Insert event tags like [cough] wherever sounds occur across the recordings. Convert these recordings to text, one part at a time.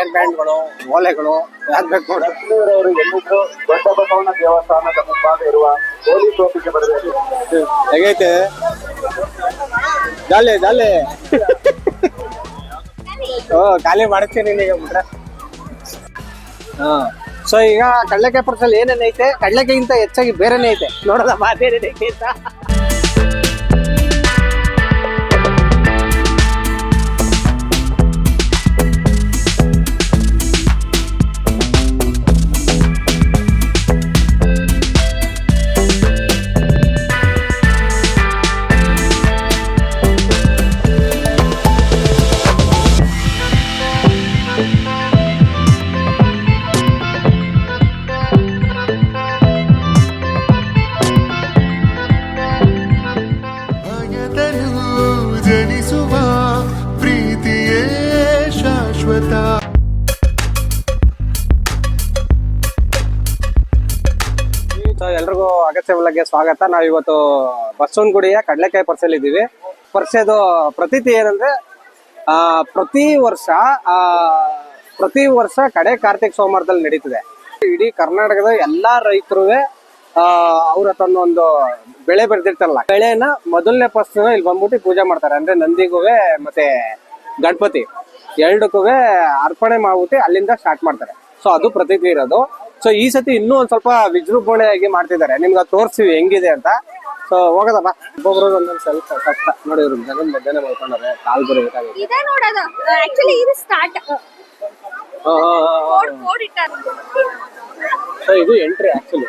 Hair ಬ್ಯಾಂಡ್ಗಳು ಓಲೆಗಳು ಯಾವ್ದು ಬೇಕು ಅವರು ಎಲ್ಲಿದ್ರು ದೊಡ್ಡ ಬಸವಣ್ಣ ದೇವಸ್ಥಾನದ ಮುಂಭಾಗ ಇರುವ ಹೋಲಿ ಟೋಪಿಗೆ ಬರಬೇಕು ಹೇಗೈತೆ? ಜಾಲಿ ಜಾಲಿ. ಓ ಖಾಲಿ ಮಾಡ್ತೀನಿ ಈಗ ಬಿಟ್ರೆ ಹಾ. ಸೊ ಈಗ ಕಡ್ಲೆಕಾಯಿ ಪರ್ಸಲ್ಲಿ ಏನೇನೈತೆ? ಕಡ್ಲೆಕಾಯಿಗಿಂತ ಹೆಚ್ಚಾಗಿ ಬೇರೆನೇ ಐತೆ. ನೋಡೋದ ಮಾತೇನೇನೈತೆ ಅಂತ. ಎಲ್ರಿಗೂ ಸ್ವಾಗತ. ನಾವು ಇವತ್ತು ಬಸವನಗುಡಿಯ ಕಡಲೆಕಾಯಿ ಪರ್ಸಲ್ ಇದ್ದೀವಿ. ಪರ್ಸೆದು ಪ್ರತೀತಿ ಏನಂದ್ರೆ, ಆ, ಪ್ರತಿ ವರ್ಷ, ಆ, ಪ್ರತಿ ವರ್ಷ ಕಡೆ ಕಾರ್ತಿಕ್ ಸೋಮವಾರದಲ್ಲಿ ನಡೀತದೆ. ಇಡೀ ಕರ್ನಾಟಕದ ಎಲ್ಲಾ ರೈತರು ಅವ್ರ ತನ್ನ ಒಂದು ಬೆಳೆ ಬೆಳೆದಿರ್ತಾರಲ್ಲ ಬೆಳೆನ ಮೊದಲನೇ ಫಸ್ಟ್ ಇಲ್ಲಿ ಬಂದ್ಬಿಟ್ಟು ಪೂಜೆ ಮಾಡ್ತಾರೆ. ಅಂದ್ರೆ ನಂದಿಗುವೆ ಮತ್ತೆ ಗಣಪತಿ. ಎರಡಕ್ಕೂ ಅರ್ಪಣೆ ಮಾಡ್ಬಿಟ್ಟು ಅಲ್ಲಿಂದ ಸ್ಟಾರ್ಟ್ ಮಾಡ್ತಾರೆ. ಸೊ ಅದು ಪ್ರತೀತಿ ಇರೋದು. ಸೊ ಈ ಸತಿ ಇನ್ನೂ ಒಂದ್ ಸ್ವಲ್ಪ ವಿಜೃಂಭಣೆಯಾಗಿ ಮಾಡ್ತಿದ್ದಾರೆ. ನಿಮ್ಗೆ ತೋರಿಸ್ತೀವಿ ಹೆಂಗಿದೆ ಅಂತ. ಸೊ ಹೋಗದಪ್ಪ. ಒಬ್ಬೊಬ್ರು ಒಂದೊಂದು ಸ್ವಲ್ಪ ಕಷ್ಟ. ನೋಡಿ ಇವ್ರು ಜನ ಮಧ್ಯಾಹ್ನ ಮಾಡ್ಕೊಂಡವ್ರೆ ಕಾಲ್ ಇದೇ ನೋಡೋದು. ಆಕ್ಚುಲಿ ಇದು ಸ್ಟಾರ್ಟ್ ಸೊ ಇದು ಎಂಟ್ರಿ ಆಕ್ಚುಲಿ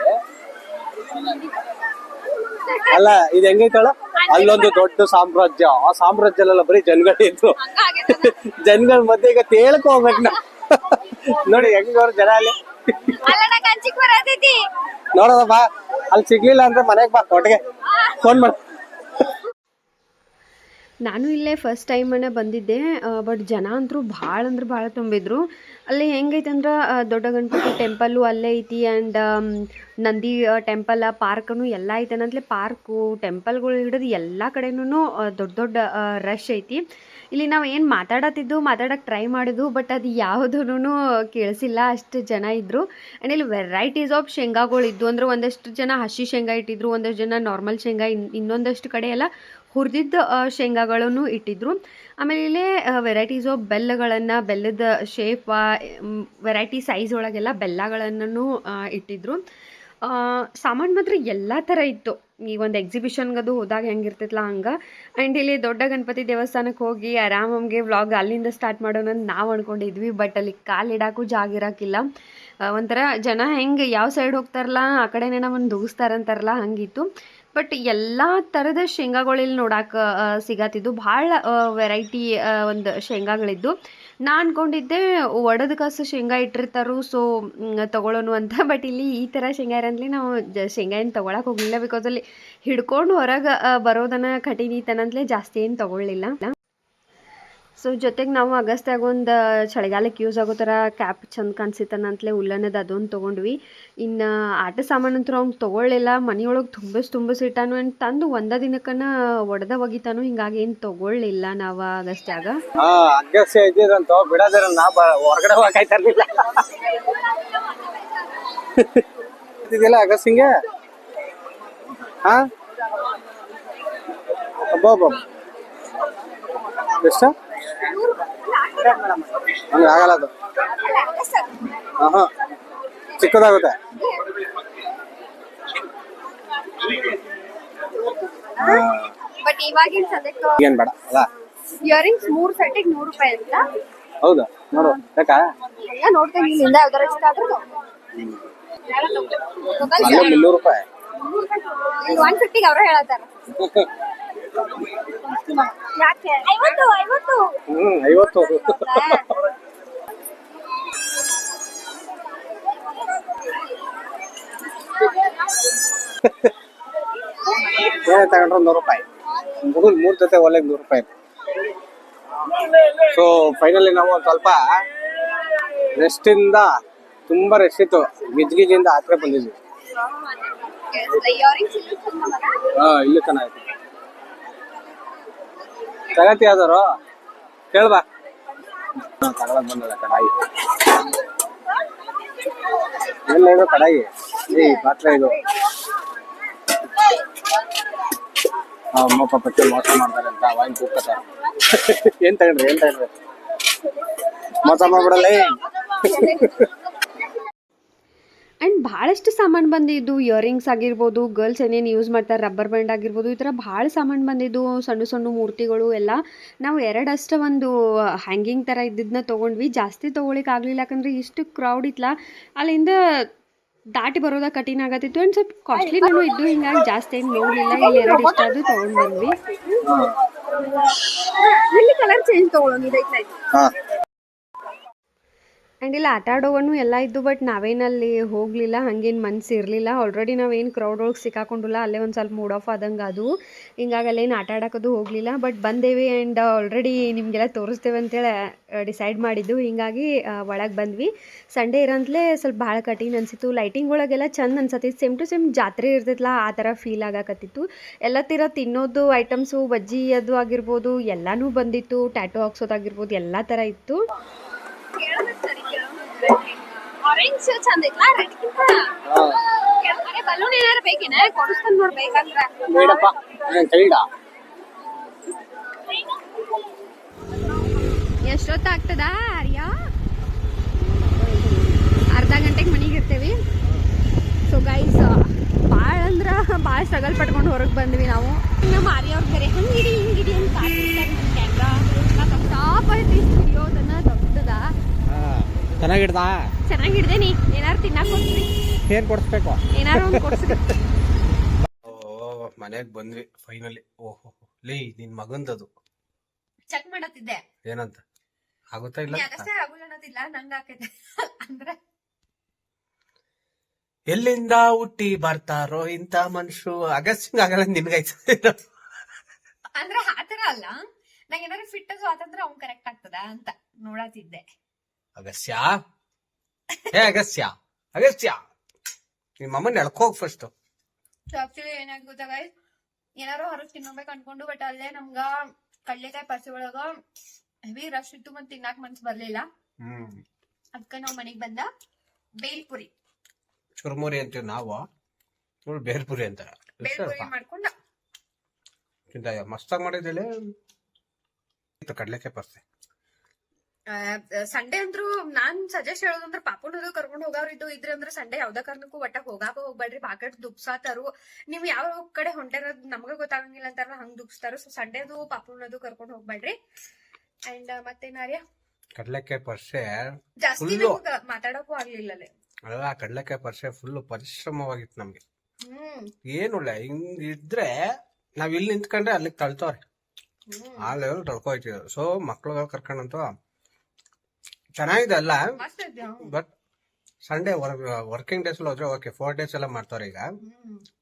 ಅಲ್ಲ ಇದು ಹೆಂಗೈತಳ ಅಲ್ಲೊಂದು ದೊಡ್ಡ ಸಾಮ್ರಾಜ್ಯ. ಆ ಸಾಮ್ರಾಜ್ಯದಲ್ಲ ಬರೀ ಜನಗಳಿದ್ರು ಜನಗಳ ಮಧ್ಯೆ ಈಗ ತೇಳ್ಕೊ ಹೋಗ್ಬೇಕು ನೋಡಿ ಹೆಂಗ್ ಜನ ಅಲ್ಲಿ? ನೋಡೋದಪ್ಪ ಅಲ್ಲಿ ಸಿಗ್ಲಿಲ್ಲ ಅಂದ್ರೆ ಮನೆಗೆ ಬಾ ಒಟ್ಟಿಗೆ ಫೋನ್ ಮಾಡ. ನಾನು ಇಲ್ಲೇ ಫಸ್ಟ್ ಟೈಮನ್ನು ಬಂದಿದ್ದೆ ಬಟ್ ಜನ ಅಂತೂ ಭಾಳ ಅಂದ್ರೆ ಭಾಳ ತುಂಬಿದ್ರು. ಅಲ್ಲಿ ಹೆಂಗೈತೆ ಅಂದ್ರೆ ದೊಡ್ಡ ಗಣಪತಿ ಟೆಂಪಲ್ಲು ಅಲ್ಲೇ ಐತಿ ಆ್ಯಂಡ್ ನಂದಿ ಟೆಂಪಲ್ ಪಾರ್ಕನು ಎಲ್ಲ ಐತೆ. ಅಂತಲೇ ಪಾರ್ಕು ಟೆಂಪಲ್ಗಳು ಹಿಡಿದು ಎಲ್ಲ ಕಡೆನೂ ದೊಡ್ಡ ದೊಡ್ಡ ರಶ್ ಐತಿ. ಇಲ್ಲಿ ನಾವು ಏನು ಮಾತಾಡತ್ತಿದ್ದು ಮಾತಾಡಕ್ಕೆ ಟ್ರೈ ಮಾಡಿದ್ವು ಬಟ್ ಅದು ಯಾವುದೂ ಕೇಳಿಸಿಲ್ಲ. ಅಷ್ಟು ಜನ ಇದ್ದರು ಆ್ಯಂಡ್ ಇಲ್ಲಿ ವೆರೈಟೀಸ್ ಆಫ್ ಶೇಂಗಾಗಳು ಇದ್ವು ಅಂದ್ರೆ ಒಂದಷ್ಟು ಜನ ಹಸಿ ಶೇಂಗಾ ಇಟ್ಟಿದ್ರು, ಒಂದಷ್ಟು ಜನ ನಾರ್ಮಲ್ ಶೇಂಗಾ, ಇನ್, ಇನ್ನೊಂದಷ್ಟು ಕಡೆ ಎಲ್ಲ ಹುರಿದಿದ್ದ ಶೇಂಗಾಗಳನ್ನು ಇಟ್ಟಿದ್ರು. ಆಮೇಲೆ ಇಲ್ಲಿ ವೆರೈಟೀಸ್ ಆಫ್ ಬೆಲ್ಲಗಳನ್ನು, ಬೆಲ್ಲದ ಶೇಪ ವೆರೈಟಿ ಸೈಜ್ ಒಳಗೆಲ್ಲ ಬೆಲ್ಲಗಳನ್ನು ಇಟ್ಟಿದ್ರು. ಸಾಮಾನು ಮಾತ್ರ ಎಲ್ಲ ಥರ ಇತ್ತು. ಈ ಒಂದು ಎಕ್ಸಿಬಿಷನ್ಗದು ಹೋದಾಗ ಹೆಂಗಿರ್ತೈತಲ್ಲ ಹಂಗೆ. ಆ್ಯಂಡ್ ಇಲ್ಲಿ ದೊಡ್ಡ ಗಣಪತಿ ದೇವಸ್ಥಾನಕ್ಕೆ ಹೋಗಿ ಆರಾಮಾಗೆ ವ್ಲಾಗ್ ಅಲ್ಲಿಂದ ಸ್ಟಾರ್ಟ್ ಮಾಡೋಣ ಅಂತ ನಾವು ಅಂದ್ಕೊಂಡಿದ್ವಿ ಬಟ್ ಅಲ್ಲಿ ಕಾಲು ಇಡಾಕು ಜಾಗ ಇರೋಕ್ಕಿಲ್ಲ ಒಂಥರ ಜನ ಹೆಂಗೆ ಯಾವ ಸೈಡ್ ಹೋಗ್ತಾರಲ್ಲ ಆ ಕಡೆನೇ ನಮ್ಮನ್ನು ದೂಗಿಸ್ತಾರಂತಾರಲ್ಲ ಹಂಗಿತ್ತು. ಬಟ್ ಎಲ್ಲ ಥರದ ಶೇಂಗಾಗಳಿಲ್ಲಿ ನೋಡಕ್ಕೆ ಸಿಗತ್ತಿದ್ದು ಭಾಳ ವೆರೈಟಿ ಒಂದು ಶೇಂಗಾಗಳಿದ್ದು. ನಾ ಅನ್ಕೊಂಡಿದ್ದೆ ಒಡದ ಕಾಸು ಶೇಂಗಾ ಇಟ್ಟಿರ್ತಾರು ಸೊ ತಗೊಳ್ಳೋನು ಅಂತ. [laughs] ಬಟ್ ಇಲ್ಲಿ ಈ ಥರ ಶೇಂಗಾ ಇರಂದ್ಲಿ ನಾವು ಜ, ಶೇಂಗಾ ಏನು ತೊಗೊಳಕ್ಕೆ ಹೋಗಲಿಲ್ಲ ಬಿಕಾಸ್ ಅಲ್ಲಿ ಹಿಡ್ಕೊಂಡು ಹೊರಗೆ ಬರೋದನ್ನ ಕಠಿಣಿತನಂತಲೇ ಜಾಸ್ತಿ ಏನು ತೊಗೊಳ್ಳಿಲ್ಲ. ಸೊ ಜೊತೆಗೆ ನಾವು ಅಗಸ್ತ್ಯಾಗ ಒಂದು ಚಳಿಗಾಲಕ್ಕೆ ಯೂಸ್ ಆಗೋ ಥರ ಕ್ಯಾಪ್ ಚಂದ ಕಾಣಿಸಿತ್ತನಂತಲೇ ಉಲ್ಲನದ ಅದೊಂದು ತೊಗೊಂಡ್ವಿ. ಇನ್ನು, ಆಟ ಸಾಮಾನು ಅಂತೂ ಅವ್ನು ತೊಗೊಳ್ಳಿಲ್ಲ. ಮನೆಯೊಳಗೆ ತುಂಬಿಸ್ ತುಂಬಿಸಿಟ್ಟಾನು ಆ್ಯಂಡ್ ತಂದು ಒಂದ ದಿನಕ್ಕನ ಒಡೆದ ಒಗಿತಾನು ಹಿಂಗಾಗಿ ಏನು ತೊಗೊಳ್ಳಿಲ್ಲ ನಾವು ಅಗಸ್ತ್ಯಾಗ ಹೊರಗಡೆ ಹಾ? ಅಬ್ಬಬ್ಬ ಎಷ್ಟ? ಹಂಗೆ ಆಗಲ್ಲ ಅದು. ಹಾ ಹಾ. ಚಿಕ್ಕದಾಗುತ್ತೆ. ಬಟ್ ಇವಾಗಿನ ಸದ್ಯಕ್ಕೆ ಏನ್ ಬೇಡ ಅಲ್ಲ. ಇಯರಿಂಗ್ಸ್ ಮೂರ್ ಸೆಟ್ಟಿಗೆ ನೂರು ರೂಪಾಯಿ ಅಂತ. ಹೌದಾ ನೋಡು ಬೇಕಾ? ಎಲ್ಲ ನೋಡ್ತೇನೆ ಇಲ್ಲಿಂದ ಯಾವ್ದಾರ ಇಷ್ಟ ಆದ್ರೂ ಮುನ್ನೂರು ರೂಪಾಯಿ. ಒನ್ ಫಿಫ್ಟಿಗೆ ಅವ್ರ ಹೇಳತ್ತಾರ. [laughs] ಯಾಕೆ ಐವತ್ತು ಐವತ್ತು. ಹ್ಮ್ ಐವತ್ತು. ಏನೇ ತಗೊಂಡ್ರೆ ನೂರು ರೂಪಾಯಿ. ಮುಗಿದ್ ಮೂರ್ ಜೊತೆ ಒಲೆಗೆ ನೂರು ರೂಪಾಯಿ ಸೊ ಫೈನಲಿ ನಾವು ಒಂದ್ ಸ್ವಲ್ಪ ರೆಸ್ಟ್ ಇಂದ ತುಂಬಾ ರೆಸ್ಟ್ ಇತ್ತು. ಗಿಜ್ಗಿಜಿಂದ ಆತ್ರೆ ಬಂದಿದ್ವಿ. ಹಾ ಇಲ್ಲೂ ಚೆನ್ನಾಗಿತ್ತು. ತಗತಿ ಆದವರು ಕೇಳ್ಬಾ. ತಗೊಳಕ್ ಬಂದಲ್ಲ ಕಡಾಯಿ? ಎಲ್ಲ ಇದು ಕಡಾಯಿ ಏ ಪಾತ್ರೆ ಇದು. ಅಮ್ಮ ಪಾಪಕ್ಕೆ ಮೋಸ ಮಾಡ್ತಾರೆ ಅಂತ ವಾಯಿನ್ ಕೂಗ್ತಾರೆ ಏನ್ ತಗೊಂಡ್ರಿ ಏನ್ ತಗೊಂಡ್ರಿ? ಮೋಸ ಮಾಡ್ಬಿಡಲ್ಲ ಭಾಳಷ್ಟು ಸಾಮಾನು ಬಂದಿದ್ದು ಇಯರಿಂಗ್ಸ್ ಆಗಿರ್ಬೋದು ಗರ್ಲ್ಸ್ ಏನೇನು ಯೂಸ್ ಮಾಡ್ತಾರೆ ರಬ್ಬರ್ ಬ್ಯಾಂಡ್ ಆಗಿರ್ಬೋದು ಈ ಥರ ಭಾಳ ಸಾಮಾನು ಬಂದಿದ್ದು ಸಣ್ಣ ಸಣ್ಣ ಮೂರ್ತಿಗಳು ಎಲ್ಲ. ನಾವು ಎರಡಷ್ಟು ಒಂದು ಹ್ಯಾಂಗಿಂಗ್ ಥರ ಇದ್ದಿದ್ದನ್ನ ತೊಗೊಂಡ್ವಿ. ಜಾಸ್ತಿ ತೊಗೊಳಿಕ್ಕೆ ಆಗಲಿಲ್ಲ ಯಾಕಂದರೆ ಇಷ್ಟು ಕ್ರೌಡ್ ಇತ್ತಲ್ಲ ಅಲ್ಲಿಂದ ದಾಟಿ ಬರೋದ ಕಠಿಣ ಆಗತ್ತಿತ್ತು. ಆ್ಯಂಡ್ ಸ್ವಲ್ಪ ಕಾಸ್ಟ್ಲಿನೂ ಇದ್ದು ಹಿಂಗಾಗಿ ಜಾಸ್ತಿ ಏನು ನೋಡಲಿಲ್ಲ. ಇಲ್ಲಿ ಎರಡು ಇಷ್ಟ ಅದು ತೊಗೊಂಡು ಬಂದ್ವಿ. ಇಲ್ಲಿ ಕಲರ್ ಚೇಂಜ್ ಆ್ಯಂಡ್ ಇಲ್ಲ, ಆಟ ಆಡೋವನು ಎಲ್ಲ ಇದ್ದು ಬಟ್ ನಾವೇನಲ್ಲಿ ಹೋಗಲಿಲ್ಲ, ಹಂಗೇನು ಮನ್ಸು ಇರಲಿಲ್ಲ. ಆಲ್ರೆಡಿ ನಾವೇನು ಕ್ರೌಡ್ ಒಳಗೆ ಸಿಕ್ಕಾಕೊಂಡಿಲ್ಲ, ಅಲ್ಲೇ ಒಂದು ಸ್ವಲ್ಪ ಮೂಡ್ ಆಫ್ ಆದಂಗೆ ಅದು. ಹಿಂಗಾಗಿ ಅಲ್ಲೇನು ಆಟ ಆಡೋಕ್ಕದು ಹೋಗಲಿಲ್ಲ ಬಟ್ ಬಂದೇವಿ ಆ್ಯಂಡ್ ಆಲ್ರೆಡಿ ನಿಮಗೆಲ್ಲ ತೋರಿಸ್ತೇವೆ ಅಂತೇಳಿ ಡಿಸೈಡ್ ಮಾಡಿದ್ದು. ಹಿಂಗಾಗಿ ಒಳಗೆ ಬಂದ್ವಿ. ಸಂಡೇ ಇರೋಂತಲೇ ಸ್ವಲ್ಪ ಭಾಳ ಕಠಿಣ ಅನಿಸಿತ್ತು. ಲೈಟಿಂಗ್ ಒಳಗೆಲ್ಲ ಚಂದ ಅನ್ಸತ್ತಿತ್ತು ಸೇಮ್ ಟು ಸೇಮ್ ಜಾತ್ರೆ ಇರ್ತೈತಲ್ಲ ಆ ಥರ ಫೀಲ್ ಆಗಕತ್ತಿತ್ತು. ಎಲ್ಲ ತೀರ ತಿನ್ನೋದು ಐಟಮ್ಸು ಬಜ್ಜಿ ಅದು ಆಗಿರ್ಬೋದು, ಎಲ್ಲನೂ ಬಂದಿತ್ತು. ಟ್ಯಾಟೋ ಹಾಕ್ಸೋದಾಗಿರ್ಬೋದು ಎಲ್ಲ ಥರ ಇತ್ತು. ಆರೆಂಜ್ ಚಂದ ಐತ್ಲಾ? ರೆಡ್ಗಿಂತ ಅರೆ ಬಲೂನ್ ಏನಾರ ಬೇಕೇನ? ಕೊಡಿಸ್ತಾನ ನೋಡ್ಬೇಕಂದ್ರ? ಬೇಡಪ್ಪ. ಏನ್ ಕೈಡ ಎಷ್ಟೊತ್ತಾಗ್ತದ ಆರ್ಯ? ಅರ್ಧ ಗಂಟೆಗೆ ಮನೆಗೆ ಇರ್ತೇವಿ. ಸೊ ಗೈಸ್ ಭಾಳ ಅಂದ್ರೆ ಭಾಳ ಸ್ಟ್ರಗಲ್ ಪಟ್ಕೊಂಡು ಹೊರಗೆ ಬಂದ್ವಿ ನಾವು. ನಮ್ಮ ಆರ್ಯ ಅವ್ರ ಬೇರೆ ಹಂಗಿಡಿ ಹಿಂಗಿಡಿ ಅಂತ ಕ್ಯಾಮ್ರಾ ಟಾಪ್ ಐತಿ ಸ್ಟುಡಿಯೋದನ್ನ ದೊಡ್ಡದ ಚೆನ್ನಾಗಿಡ್ದಾ? ಚೆನ್ನಾಗಿ ಹಿಡ್ದೇನಿ ಏನಾರು ತಿನ್ನಕ್ ಕೊಡ್ತೀವಿ ಏನ್ ಕೊಡಿಸ್ಬೇಕು? ಏನಾರು ಒಂದು ಮನೆಗ್ ಬಂದ್ವಿ ಫೈನಲಿ ಓಹೋ ಲೇ ನಿನ್ ಮಗಂದದು. ಚೆಕ್ ಮಾಡತ್ತಿದ್ದೆ. ಏನಂತ? ಆಗುತ್ತಾ ಇಲ್ಲ? ಆಗುಲ್ಲ ಅನ್ನೋದಿಲ್ಲ ನಂಗೆ ಅಂದ್ರೆ? ಎಲ್ಲಿಂದ ಹುಟ್ಟಿ ಬರ್ತಾರೋ ಇಂತ ಮನುಷ್ಯರು? ಅಗಸ್ಟಿಂಗ್ ಆಗಲ್ಲ ನಿನ್ಗೈತ ಅಂದ್ರೆ ಆತರ ಅಲ್ಲ. ನಂಗೆ ಏನಾದ್ರು ಫಿಟ್ ಸ್ವಾತಂತ್ರ್ಯ ಅವ್ನ್ ಕರೆಕ್ಟ್ ಆಗ್ತದ ಅಂತ ನೋಡತ್ತಿದ್ದೆ. ಅಗಸ್ತ್ಯ? ಏ ಅಗಸ್ಯ ಅಗಸ್ಯ ನಿಮ್ಮ ಅಮ್ಮನ ಎಳ್ಕೋಗ್ ಫಸ್ಟ್ ಆಕ್ಚುಲಿ ಏನಾಗ್ ಗೊತ್ತಾ? ಏನಾರು ಹೊರಗ್ ತಿನ್ನೋಬೇಕು ಅನ್ಕೊಂಡು ಬಟ್ ಅಲ್ಲೇ ನಮ್ಗ ಕಡ್ಲೆಕಾಯಿ ಪರ್ಸಿ ಒಳಗ ಹೆವಿ ರಶ್ ಇತ್ತು ಮತ್ ತಿನ್ನಾಕ್ ಮನ್ಸ್ ಬರ್ಲಿಲ್ಲ. ಹ್ಮ್. ಅದಕ್ಕ ನಾವ್ ಮನೆಗ್ ಬಂದ ಬೇಲ್ಪುರಿ. ಚುರ್ಮುರಿ ಅಂತೀವಿ ನಾವು. ಇವ್ಳು ಬೇರ್ಪುರಿ ಅಂತ. ಬೇಲ್ಪುರಿ ಮಾಡ್ಕೊಂಡ. ಮಸ್ತಾಗಿ ಮಾಡಿದಿಲ್ಲ ಕಡ್ಲೆಕಾಯಿ ಪರ್ಸೆ. ಸಂಡೇ ಅಂದ್ರು ನಾನ್ ಸಜೆಸ್ಟ್ ಹೇಳೋದಂದ್ರ ಪಾಪುನದು ಕರ್ಕೊಂಡ್ ಹೋಗೋರು ಇದ್ರೆ ಅಂದ್ರೆ ಸಂಡೇ ಯಾವ್ದ ಕಾರಣಕ್ಕೂ ಒಟ್ಟ ಹೋಗಾಕ ಹೋಗ್ಬೇಡ್ರಿ ಬಾಕಟ್ ದುಪ್ಸಾತಾರು ನೀವ್ ಯಾವ ಕಡೆ ಹೊಂಟಿರೋದ್ ನಮ್ಗ ಗೊತ್ತಾಗಂಗಿಲ್ಲ ಅಂತಾರ ಹಂಗ್ ದುಬ್ಸ್ತಾರ. ಸೊ ಸಂಡೇದು ಪಾಪುನದು ಕರ್ಕೊಂಡ್ ಹೋಗ್ಬೇಡ್ರಿ. ಅಂಡ್ ಮತ್ತೇನಾರ್ಯ ಕಡ್ಲೆಕಾಯಿ ಪರ್ಸೆ ಜಾಸ್ತಿ. ಮಾತಾಡಕ್ಕೂ ಆಗ್ಲಿಲ್ಲ ಅಲ್ಲಿ. ಕಡ್ಲೆಕಾಯಿ ಪರ್ಸೆ ಫುಲ್ ಪರಿಶ್ರಮವಾಗಿತ್ತು ನಮ್ಗೆ. ಹ್ಮ್. ಏನು ಇಲ್ಲ ಹಿಂಗ್ ಇದ್ರೆ ನಾವ್ ಇಲ್ಲಿ ನಿಂತ್ಕೊಂಡ್ರೆ ಅಲ್ಲಿಗೆ ತಳ್ತಾವ್ರಿ. ಆ ಲೆವೆಲ್ ತಳ್ಕೊಯ್ತಿದ್ರು ಸೊ ಮಕ್ಳುಗಳು ಕರ್ಕೊಂಡಂತೂ ಚೆನ್ನಾಗಿದೆ ಅಲ್ಲ. ಬಟ್ ಸಂಡೇ ವರ್ಕಿಂಗ್ ಡೇಸ್ ಹೋದ್ರೆ ಓಕೆ ಫೋರ್ ಡೇಸ್ ಎಲ್ಲ ಮಾಡ್ತಾರೆ ಈಗ.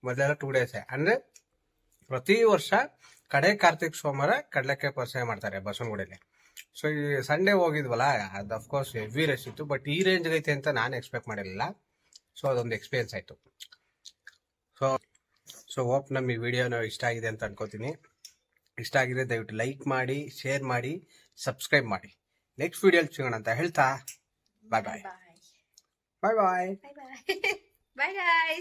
ಮೊದಲೆಲ್ಲ ಟೂ ಡೇಸ್ ಅಂದ್ರೆ ಪ್ರತಿ ವರ್ಷ ಕಡೆ ಕಾರ್ತಿಕ್ ಸೋಮವಾರ ಕಡಲೆಕಾಯಿ ಪರಿಚಯ ಮಾಡ್ತಾರೆ ಬಸವನಗುಡಿಲಿ. ಸೊ ಈ ಸಂಡೇ ಹೋಗಿದ್ವಲ್ಲ ಅದು ಅಫ್ಕೋರ್ಸ್ ಹೆವಿ ರೇಸ್ ಇತ್ತು ಬಟ್ ಈ ರೇಂಜ್ ಐತೆ ಅಂತ ನಾನು ಎಕ್ಸ್ಪೆಕ್ಟ್ ಮಾಡಿರಲಿಲ್ಲ. ಸೊ ಅದೊಂದು ಎಕ್ಸ್ಪೀರಿಯನ್ಸ್ ಆಯ್ತು. ಸೊ ಸೊ ಹೋಪ್ ನಮ್ಮ ಈ ವಿಡಿಯೋನ ಇಷ್ಟ ಆಗಿದೆ ಅಂತ ಅನ್ಕೋತೀನಿ. ಇಷ್ಟ ಆಗಿದೆ ದಯವಿಟ್ಟು ಲೈಕ್ ಮಾಡಿ ಶೇರ್ ಮಾಡಿ ಸಬ್ಸ್ಕ್ರೈಬ್ ಮಾಡಿ. ನೆಕ್ಸ್ಟ್ ವಿಡಿಯೋಲಿ ಸಿಗೋಣ ಅಂತ ಹೇಳ್ತಾ. ಬಾಯ್ ಬಾಯ್ ಬಾಯ್ ಬಾಯ್ ಬಾಯ್ ಬಾಯ್